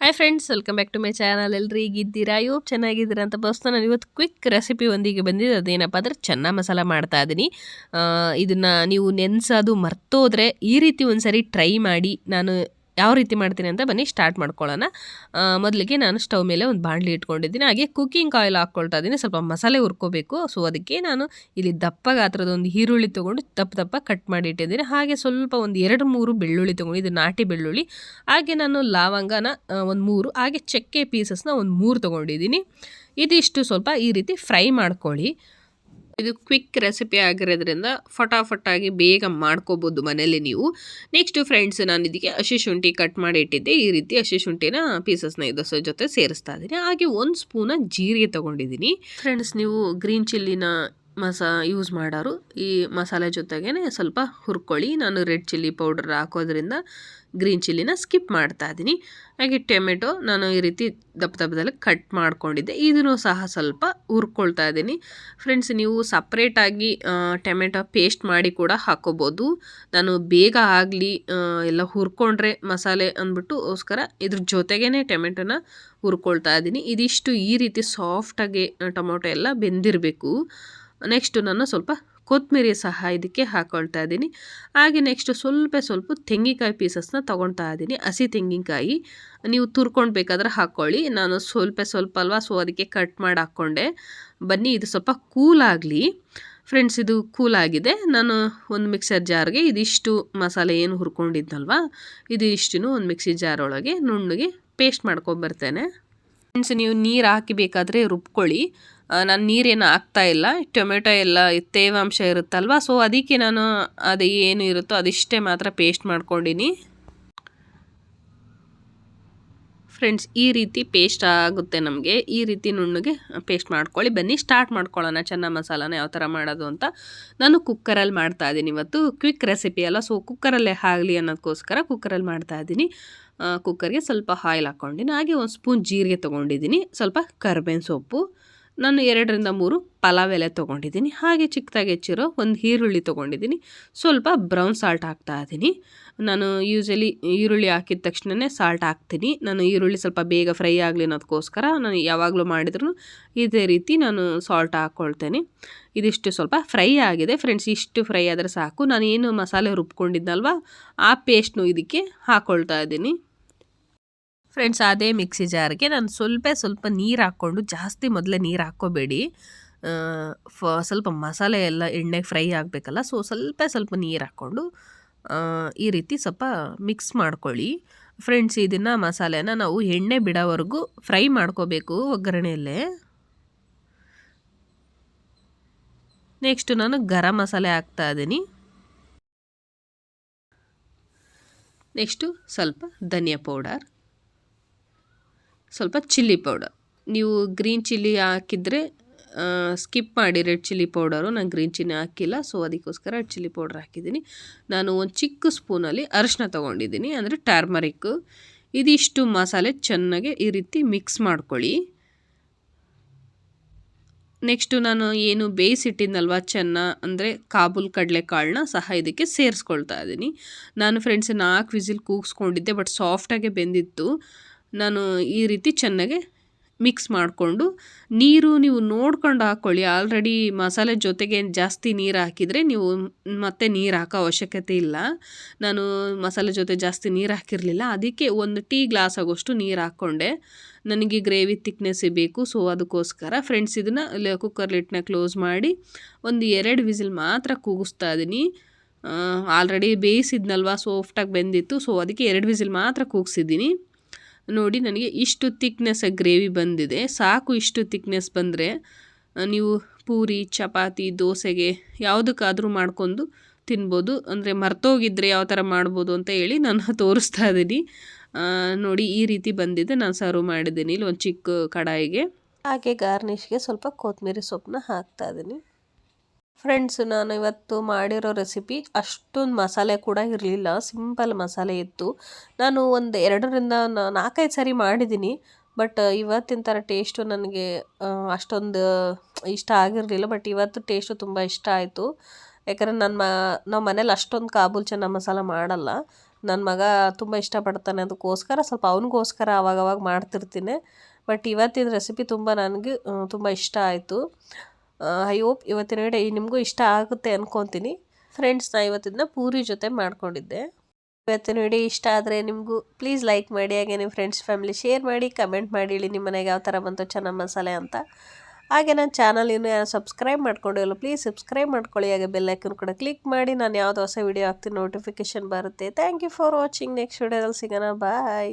Hi friends welcome back to my channel ಎಲ್ಲರೂ ಈಗಿದ್ದೀರಾ ಅಯ್ಯೋ ಚೆನ್ನಾಗಿದ್ದೀರಾ ಅಂತ ಬಸ್ತು ನಾನು ಇವತ್ತು ಕ್ವಿಕ್ ರೆಸಿಪಿ ಒಂದಿಗೆ ಬಂದಿದ್ದು ಅದೇನಪ್ಪ ಅಂದ್ರೆ ಚೆನ್ನ ಮಸಾಲ ಮಾಡ್ತಾ ಇದ್ದೀನಿ ಇದನ್ನು ನೀವು ನೆನೆಸೋದು ಮರ್ತೋದ್ರೆ ಈ ರೀತಿ ಒಂದು ಸರಿ ಟ್ರೈ ಮಾಡಿ. ನಾನು ಯಾವ ರೀತಿ ಮಾಡ್ತೀನಿ ಅಂತ ಬನ್ನಿ ಸ್ಟಾರ್ಟ್ ಮಾಡ್ಕೊಳ್ಳೋಣ. ಮೊದಲಿಗೆ ನಾನು ಸ್ಟವ್ ಮೇಲೆ ಒಂದು ಬಾಣಲಿ ಇಟ್ಕೊಂಡಿದ್ದೀನಿ. ಹಾಗೆ ಕುಕ್ಕಿಂಗ್ ಆಯಿಲ್ ಹಾಕ್ಕೊಳ್ತಾ ಇದ್ದೀನಿ. ಸ್ವಲ್ಪ ಮಸಾಲೆ ಹುರ್ಕೋಬೇಕು. ಸೊ ಅದಕ್ಕೆ ನಾನು ಇಲ್ಲಿ ದಪ್ಪ ಗಾತ್ರದ ಒಂದು ಈರುಳ್ಳಿ ತೊಗೊಂಡು ದಪ್ಪ ದಪ್ಪ ಕಟ್ ಮಾಡಿ ಇಟ್ಟಿದ್ದೀನಿ. ಹಾಗೆ ಸ್ವಲ್ಪ ಒಂದು ಎರಡು ಮೂರು ಬೆಳ್ಳುಳ್ಳಿ ತೊಗೊಂಡು, ಇದು ನಾಟಿ ಬೆಳ್ಳುಳ್ಳಿ. ಹಾಗೆ ನಾನು ಲವಂಗನ ಒಂದು ಮೂರು, ಹಾಗೆ ಚಕ್ಕೆ ಪೀಸಸ್ನ ಒಂದು ಮೂರು ತೊಗೊಂಡಿದ್ದೀನಿ. ಇದಿಷ್ಟು ಸ್ವಲ್ಪ ಈ ರೀತಿ ಫ್ರೈ ಮಾಡ್ಕೊಳ್ಳಿ. ಇದು ಕ್ವಿಕ್ ರೆಸಿಪಿ ಆಗಿರೋದ್ರಿಂದ ಫಟಾಫಟಾಗಿ ಬೇಗ ಮಾಡ್ಕೋಬೋದು ಮನೇಲಿ ನೀವು. ನೆಕ್ಸ್ಟ್ ಫ್ರೆಂಡ್ಸ್ ನಾನು ಇದಕ್ಕೆ ಹಸಿ ಶುಂಠಿ ಕಟ್ ಮಾಡಿ ಇಟ್ಟಿದ್ದೆ. ಈ ರೀತಿ ಹಸಿ ಶುಂಠಿನ ಪೀಸಸ್ನ ಇದು ಜೊತೆ ಸೇರಿಸ್ತಾ ಇದ್ದೀನಿ. ಹಾಗೆ ಒಂದು ಸ್ಪೂನ ಜೀರಿಗೆ ತೊಗೊಂಡಿದ್ದೀನಿ. ಫ್ರೆಂಡ್ಸ್ ನೀವು ಗ್ರೀನ್ ಚಿಲ್ಲಿನ ಮಸಾ ಯೂಸ್ ಮಾಡೋರು ಈ ಮಸಾಲೆ ಜೊತೆಗೇ ಸ್ವಲ್ಪ ಹುರ್ಕೊಳ್ಳಿ. ನಾನು ರೆಡ್ ಚಿಲ್ಲಿ ಪೌಡರ್ ಹಾಕೋದ್ರಿಂದ ಗ್ರೀನ್ ಚಿಲ್ಲಿನ ಸ್ಕಿಪ್ ಮಾಡ್ತಾ ಇದ್ದೀನಿ. ಹಾಗೆ ಟೊಮೆಟೊ ನಾನು ಈ ರೀತಿ ದಪ್ಪ ದಪ್ಪದಲ್ಲಿ ಕಟ್ ಮಾಡ್ಕೊಂಡಿದ್ದೆ. ಇದನ್ನು ಸಹ ಸ್ವಲ್ಪ ಹುರ್ಕೊಳ್ತಾ ಇದ್ದೀನಿ. ಫ್ರೆಂಡ್ಸ್ ನೀವು ಸಪ್ರೇಟಾಗಿ ಟೊಮೆಟೊ ಪೇಸ್ಟ್ ಮಾಡಿ ಕೂಡ ಹಾಕೋಬೋದು. ನಾನು ಬೇಗ ಆಗಲಿ ಎಲ್ಲ ಹುರ್ಕೊಂಡ್ರೆ ಮಸಾಲೆ ಅಂದ್ಬಿಟ್ಟು ಅಂದ್ಬಿಟ್ಟುಗೋಸ್ಕರ ಇದ್ರ ಜೊತೆಗೇ ಟೊಮೆಟೊನ ಹುರ್ಕೊಳ್ತಾ ಇದ್ದೀನಿ. ಇದಿಷ್ಟು ಈ ರೀತಿ ಸಾಫ್ಟಾಗಿ ಟೊಮೊಟೊ ಎಲ್ಲ ಬೆಂದಿರಬೇಕು. ನೆಕ್ಸ್ಟು ನಾನು ಸ್ವಲ್ಪ ಕೊತ್ತಂಬರಿ ಸಹ ಇದಕ್ಕೆ ಹಾಕ್ಕೊಳ್ತಾ ಇದ್ದೀನಿ. ಹಾಗೆ ನೆಕ್ಸ್ಟ್ ಸ್ವಲ್ಪ ಸ್ವಲ್ಪ ತೆಂಗಿನಕಾಯಿ ಪೀಸಸ್ನ ತೊಗೊಳ್ತಾ ಇದ್ದೀನಿ. ಹಸಿ ತೆಂಗಿನಕಾಯಿ. ನೀವು ತುರ್ಕೊಂಡು ಬೇಕಾದ್ರೆ ಹಾಕ್ಕೊಳ್ಳಿ ನಾನು ಸ್ವಲ್ಪ ಸ್ವಲ್ಪ ಅಲ್ವಾ ಸೊ ಅದಕ್ಕೆ ಕಟ್ ಮಾಡಿ ಹಾಕ್ಕೊಂಡೆ. ಬನ್ನಿ, ಇದು ಸ್ವಲ್ಪ ಕೂಲ್ ಆಗಲಿ. ಫ್ರೆಂಡ್ಸ್ ಇದು ಕೂಲ್ ಆಗಿದೆ. ನಾನು ಒಂದು ಮಿಕ್ಸರ್ ಜಾರ್ಗೆ ಇದಿಷ್ಟು ಮಸಾಲೆ ಏನು ಹುರ್ಕೊಂಡಿದ್ನಲ್ವಾ ಇದು ಇಷ್ಟು ಒಂದು ಮಿಕ್ಸಿ ಜಾರೊಳಗೆ ನುಣ್ಣಗೆ ಪೇಸ್ಟ್ ಮಾಡ್ಕೊಂಬರ್ತೇನೆ ಫ್ರೆಂಡ್ಸ್ ನೀವು ನೀರು ಹಾಕಿ ಬೇಕಾದರೆ ರುಬ್ಕೊಳ್ಳಿ. ನಾನು ನೀರೇನು ಹಾಕ್ತಾ ಇಲ್ಲ. ಟೊಮೆಟೊ ಎಲ್ಲ ತೇವಾಂಶ ಇರುತ್ತಲ್ವ? ಸೊ ಅದಕ್ಕೆ ನಾನು ಅದು ಏನು ಇರುತ್ತೋ ಅದಿಷ್ಟೇ ಮಾತ್ರ ಪೇಸ್ಟ್ ಮಾಡ್ಕೊಂಡಿನಿ. ಫ್ರೆಂಡ್ಸ್ ಈ ರೀತಿ ಪೇಸ್ಟ್ ಆಗುತ್ತೆ ನಮಗೆ. ಈ ರೀತಿ ನುಣ್ಣಗೆ ಪೇಸ್ಟ್ ಮಾಡ್ಕೊಳ್ಳಿ. ಬನ್ನಿ ಸ್ಟಾರ್ಟ್ ಮಾಡ್ಕೊಳ್ಳೋಣ ಚೆನ್ನ ಮಸಾಲಾನ ಯಾವ ಥರ ಮಾಡೋದು ಅಂತ. ನಾನು ಕುಕ್ಕರಲ್ಲಿ ಮಾಡ್ತಾ ಇದ್ದೀನಿ ಇವತ್ತು. ಕ್ವಿಕ್ ರೆಸಿಪಿ ಅಲ್ಲ ಸೊ ಕುಕ್ಕರಲ್ಲೇ ಆಗಲಿ ಅನ್ನೋದಕ್ಕೋಸ್ಕರ ಕುಕ್ಕರಲ್ಲಿ ಮಾಡ್ತಾ ಇದ್ದೀನಿ. ಕುಕ್ಕರ್ಗೆ ಸ್ವಲ್ಪ ಆಯಿಲ್ ಹಾಕ್ಕೊಂಡಿನಿ. ಹಾಗೆ ಒಂದು ಸ್ಪೂನ್ ಜೀರಿಗೆ ತೊಗೊಂಡಿದ್ದೀನಿ. ಸ್ವಲ್ಪ ಕರ್ಬೇವಿನ ಸೊಪ್ಪು. ನಾನು ಎರಡರಿಂದ ಮೂರು ಪಲಾವ್ ಎಲೆ ತೊಗೊಂಡಿದ್ದೀನಿ. ಹಾಗೆ ಚಿಕ್ಕದಾಗಿ ಹೆಚ್ಚಿರೋ ಒಂದು ಈರುಳ್ಳಿ ತೊಗೊಂಡಿದ್ದೀನಿ. ಸ್ವಲ್ಪ ಬ್ರೌನ್ ಸಾಲ್ಟ್ ಹಾಕ್ತಾ ಇದ್ದೀನಿ. ನಾನು ಯೂಸಲಿ ಈರುಳ್ಳಿ ಹಾಕಿದ ತಕ್ಷಣವೇ ಸಾಲ್ಟ್ ಹಾಕ್ತೀನಿ. ನಾನು ಈರುಳ್ಳಿ ಸ್ವಲ್ಪ ಬೇಗ ಫ್ರೈ ಆಗಲಿ ಅನ್ನೋದಕ್ಕೋಸ್ಕರ ನಾನು ಯಾವಾಗಲೂ ಮಾಡಿದ್ರು ಇದೇ ರೀತಿ ನಾನು ಸಾಲ್ಟ್ ಹಾಕ್ಕೊಳ್ತೇನೆ ಇದಿಷ್ಟು ಸ್ವಲ್ಪ ಫ್ರೈ ಆಗಿದೆ. ಫ್ರೆಂಡ್ಸ್, ಇಷ್ಟು ಫ್ರೈ ಆದರೆ ಸಾಕು. ನಾನು ಏನು ಮಸಾಲೆ ರುಬ್ಕೊಂಡಿದ್ನಲ್ವ? ಆ ಪೇಸ್ಟ್ನು ಇದಕ್ಕೆ ಹಾಕ್ಕೊಳ್ತಾ ಇದ್ದೀನಿ. ಫ್ರೆಂಡ್ಸ್ ಅದೇ ಮಿಕ್ಸಿ ಜಾರ್ಗೆ ನಾನು ಸ್ವಲ್ಪ ಸ್ವಲ್ಪ ನೀರು ಹಾಕ್ಕೊಂಡು, ಜಾಸ್ತಿ ಮೊದಲೇ ನೀರು ಹಾಕ್ಕೋಬೇಡಿ. ಫ, ಸ್ವಲ್ಪ ಮಸಾಲೆ ಎಲ್ಲ ಎಣ್ಣೆಗೆ ಫ್ರೈ ಆಗಬೇಕಲ್ಲ, ಸೊ ಸ್ವಲ್ಪ ಸ್ವಲ್ಪ ನೀರು ಹಾಕ್ಕೊಂಡು ಈ ರೀತಿ ಸ್ವಲ್ಪ ಮಿಕ್ಸ್ ಮಾಡ್ಕೊಳ್ಳಿ. ಫ್ರೆಂಡ್ಸ್ ಇದನ್ನು ಮಸಾಲೆನ ನಾವು ಎಣ್ಣೆ ಬಿಡೋವರೆಗೂ ಫ್ರೈ ಮಾಡ್ಕೋಬೇಕು ಒಗ್ಗರಣೆಯಲ್ಲೇ. ನೆಕ್ಸ್ಟ್ ನಾನು ಗರಂ ಮಸಾಲೆ ಹಾಕ್ತಾ ಇದ್ದೀನಿ. ನೆಕ್ಸ್ಟು ಸ್ವಲ್ಪ ಧನಿಯಾ ಪೌಡರ್. ಸ್ವಲ್ಪ ಚಿಲ್ಲಿ ಪೌಡರ್. ನೀವು ಗ್ರೀನ್ ಚಿಲ್ಲಿ ಹಾಕಿದರೆ ಸ್ಕಿಪ್ ಮಾಡಿ ರೆಡ್ ಚಿಲ್ಲಿ ಪೌಡರು. ನಾನು ಗ್ರೀನ್ ಚಿಲ್ಲಿ ಹಾಕಿಲ್ಲ, ಸೊ ಅದಕ್ಕೋಸ್ಕರ ರೆಡ್ ಚಿಲ್ಲಿ ಪೌಡರ್ ಹಾಕಿದ್ದೀನಿ. ನಾನು ಒಂದು ಚಿಕ್ಕ ಸ್ಪೂನಲ್ಲಿ ಅರಿಶಿನ ತೊಗೊಂಡಿದ್ದೀನಿ, ಅಂದರೆ ಟರ್ಮರಿಕ್ಕು ಇದಿಷ್ಟು ಮಸಾಲೆ ಚೆನ್ನಾಗಿ ಈ ರೀತಿ ಮಿಕ್ಸ್ ಮಾಡ್ಕೊಳ್ಳಿ. ನೆಕ್ಸ್ಟು ನಾನು ಏನು ಬೇಯಿಸಿಟ್ಟಿದ್ನಲ್ವ ಚೆನ್ನ, ಅಂದರೆ ಕಾಬೂಲ್ ಕಡಲೆಕಾಳನ್ನ ಸಹ ಇದಕ್ಕೆ ಸೇರಿಸ್ಕೊಳ್ತಾ ಇದ್ದೀನಿ. ನಾನು ಫ್ರೆಂಡ್ಸ್ ನಾಲ್ಕು ವಿಸಿಲ್ ಕೂಗಿಸ್ಕೊಂಡಿದ್ದೆ, ಬಟ್ ಸಾಫ್ಟಾಗೆ ಬೆಂದಿತ್ತು. ನಾನು ಈ ರೀತಿ ಚೆನ್ನಾಗಿ ಮಿಕ್ಸ್ ಮಾಡಿಕೊಂಡು ನೀರು ನೀವು ನೋಡ್ಕೊಂಡು ಹಾಕ್ಕೊಳ್ಳಿ. ಆಲ್ರೆಡಿ ಮಸಾಲೆ ಜೊತೆಗೆ ಜಾಸ್ತಿ ನೀರು ಹಾಕಿದರೆ ನೀವು ಮತ್ತೆ ನೀರು ಹಾಕೋ ಅವಶ್ಯಕತೆ ಇಲ್ಲ. ನಾನು ಮಸಾಲೆ ಜೊತೆ ಜಾಸ್ತಿ ನೀರು ಹಾಕಿರಲಿಲ್ಲ. ಅದಕ್ಕೆ ಒಂದು ಟೀ ಗ್ಲಾಸ್ ಆಗೋಷ್ಟು ನೀರು ಹಾಕ್ಕೊಂಡೆ. ನನಗೆ ಗ್ರೇವಿ ತಿಕ್ನೆಸ್ ಬೇಕು. ಸೊ, ಅದಕ್ಕೋಸ್ಕರ ಫ್ರೆಂಡ್ಸ್ ಇದನ್ನು ಕುಕ್ಕರ್ ಲಿಟ್ನ ಕ್ಲೋಸ್ ಮಾಡಿ ಒಂದು ಎರಡು ವಿಸಿಲ್ ಮಾತ್ರ ಕೂಗಿಸ್ತಾ ಇದ್ದೀನಿ. ಆಲ್ರೆಡಿ ಬೇಯಿಸಿದ್ನಲ್ವ? ಸಾಫ್ಟಾಗಿ ಬೆಂದಿತ್ತು. ಸೊ ಅದಕ್ಕೆ ಎರಡು ವಿಸಿಲ್ ಮಾತ್ರ ಕೂಗಿಸಿದ್ದೀನಿ. ನೋಡಿ ನನಗೆ ಇಷ್ಟು ತಿಕ್ನೆಸ್ ಗ್ರೇವಿ ಬಂದಿದೆ. ಸಾಕು ಇಷ್ಟು ತಿಕ್ನೆಸ್ ಬಂದರೆ ನೀವು ಪೂರಿ, ಚಪಾತಿ, ದೋಸೆಗೆ ಯಾವುದಕ್ಕಾದರೂ ಮಾಡ್ಕೊಂಡು ತಿನ್ಬೋದು. ಅಂದರೆ ಮರ್ತೋಗಿದ್ದರೆ ಯಾವ ಥರ ಮಾಡ್ಬೋದು ಅಂತ ಹೇಳಿ ನಾನು ತೋರಿಸ್ತಾ ಇದ್ದೀನಿ. ನೋಡಿ ಈ ರೀತಿ ಬಂದಿದೆ. ನಾನು ಸರ್ವ್ ಮಾಡಿದ್ದೀನಿ ಇಲ್ಲಿ ಒಂದು ಚಿಕ್ಕ ಕಡಾಯಿಗೆ. ಹಾಗೆ ಗಾರ್ನಿಷ್ಗೆ ಸ್ವಲ್ಪ ಕೊತ್ತಂಬರಿ ಸೊಪ್ಪನ್ನ ಹಾಕ್ತಾ ಇದ್ದೀನಿ. ಫ್ರೆಂಡ್ಸ್ ನಾನು ಇವತ್ತು ಮಾಡಿರೋ ರೆಸಿಪಿ ಅಷ್ಟೊಂದು ಮಸಾಲೆ ಕೂಡ ಇರಲಿಲ್ಲ. ಸಿಂಪಲ್ ಮಸಾಲೆ ಇತ್ತು. ನಾನು ಒಂದು ಎರಡರಿಂದ ನಾಲ್ಕೈದು ಸಾರಿ ಮಾಡಿದ್ದೀನಿ ಬಟ್ ಇವತ್ತಿನ ಥರ ಟೇಸ್ಟು ನನಗೆ ಅಷ್ಟೊಂದು ಇಷ್ಟ ಆಗಿರಲಿಲ್ಲ. ಬಟ್ ಇವತ್ತು ಟೇಸ್ಟು ತುಂಬ ಇಷ್ಟ ಆಯಿತು. ಯಾಕಂದರೆ ನನ್ನ ಮ, ನಾವು ಮನೇಲಿ ಅಷ್ಟೊಂದು ಕಾಬೂಲ್ ಚೆನ್ನ ಮಸಾಲ ಮಾಡಲ್ಲ. ನನ್ನ ಮಗ ತುಂಬ ಇಷ್ಟಪಡ್ತಾನೆ. ಅದಕ್ಕೋಸ್ಕರ ಸ್ವಲ್ಪ ಅವನಿಗೋಸ್ಕರ ಅವಾಗವಾಗ ಮಾಡ್ತಿರ್ತೀನಿ. ಬಟ್ ಇವತ್ತಿನ ರೆಸಿಪಿ ತುಂಬ ನನಗೆ ತುಂಬ ಇಷ್ಟ ಆಯಿತು. ಐ ಹೋಪ್ ಇವತ್ತಿನ ವಿಡಿಯೋ ನಿಮಗೂ ಇಷ್ಟ ಆಗುತ್ತೆ ಅಂದ್ಕೊತೀನಿ ಫ್ರೆಂಡ್ಸ್ ನಾ ಇವತ್ತಿನ ಪೂರಿ ಜೊತೆ ಮಾಡ್ಕೊಂಡಿದ್ದೆ. ಇವತ್ತಿನ ವಿಡಿಯೋ ಇಷ್ಟ ಆದರೆ ನಿಮಗೂ ಪ್ಲೀಸ್ ಲೈಕ್ ಮಾಡಿ, ಹಾಗೆ ನಿಮ್ಮ ಫ್ರೆಂಡ್ಸ್ ಫ್ಯಾಮಿಲಿ ಶೇರ್ ಮಾಡಿ ಕಮೆಂಟ್ ಮಾಡಿ ನಿಮ್ಮ ಮನೆಗೆ ಯಾವ ಥರ ಬಂತು, ಚೆನ್ನಾಗಿ ಮಸಾಲೆ ಅಂತ. ಹಾಗೆ ನನ್ನ ಚಾನಲ್ ಇನ್ನೂ ಯಾರು ಸಬ್ಸ್ಕ್ರೈಬ್ ಮಾಡ್ಕೊಂಡಿಲ್ಲ ಪ್ಲೀಸ್ ಸಬ್ಸ್ಕ್ರೈಬ್ ಮಾಡ್ಕೊಳ್ಳಿ. ಹಾಗೆ ಬೆಲ್ಲೈಕನ್ ಕೂಡ ಕ್ಲಿಕ್ ಮಾಡಿ, ನಾನು ಯಾವುದು ಹೊಸ ವಿಡಿಯೋ ಹಾಕ್ತೀನಿ ನೋಟಿಫಿಕೇಶನ್ ಬರುತ್ತೆ. Thank you for watching next ವಿಡಿಯೋದಲ್ಲಿ ಸಿಗೋಣ. ಬಾಯ್